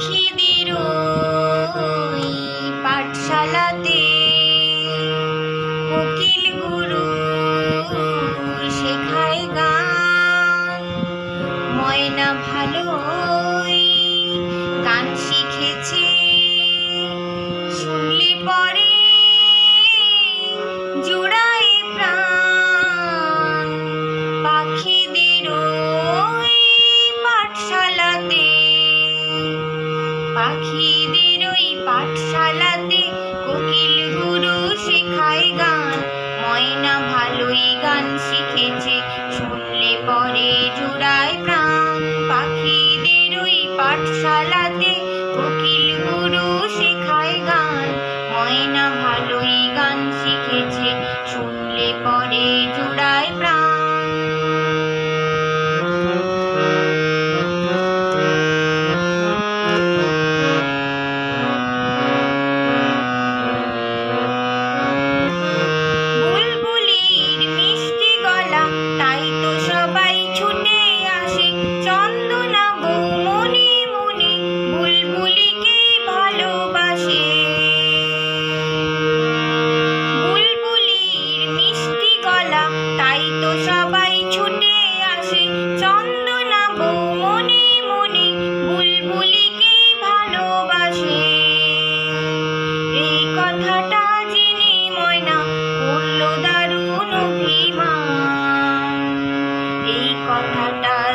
পাখিদের পাঠশালাতে কোকিল গুরু শেখায় গান। ময়না ভালোই গান শিখেছে। শুনলি পরে জুড়াই প্রাণ। পাখিদের পাখিদের ওই পাঠশালাতে কোকিল গুরু শেখায় গান। ময়না ভালোই গান শিখেছে শুনলে পরে জুড়ায়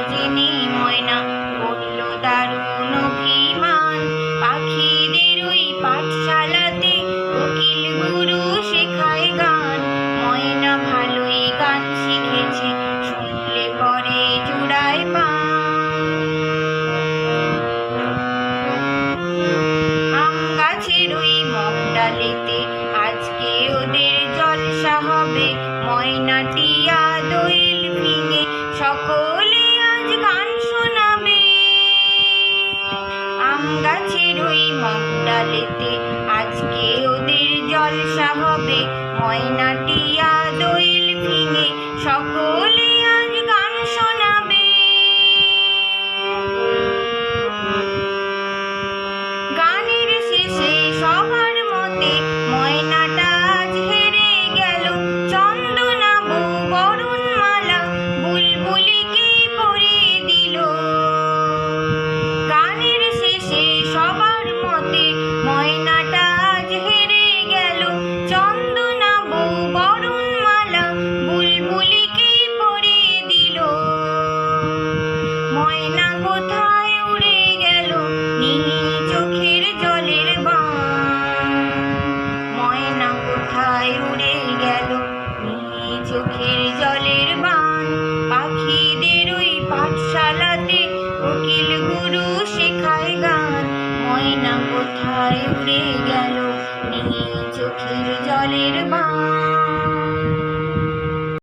কথাটা ময়না করল দারুণ অভিমান। পাখিদের ওই পাঠশালাতে গুরু শেখায় গান। ময়না ভালোই গান শিখেছে, শুনলে পরে গাছের ওই মগডালেতে আজকে ওদের জলসা হবে। ময়নাটিয়া দইল গাছের আজকে ওদের জলসা হবে। ময়নাটিয়া দইল ভেঙে সকলে কোথায় উড়ে গেল নীল চোখের জলের বান ময়না কোথায় উড়ে গেল নীল চোখের জলের বান পাখিদের ওই পাঠশালাতে কোকিল গুরু শেখায় গান। ময়না কোথায় উড়ে গেল নীল চোখের জলের বান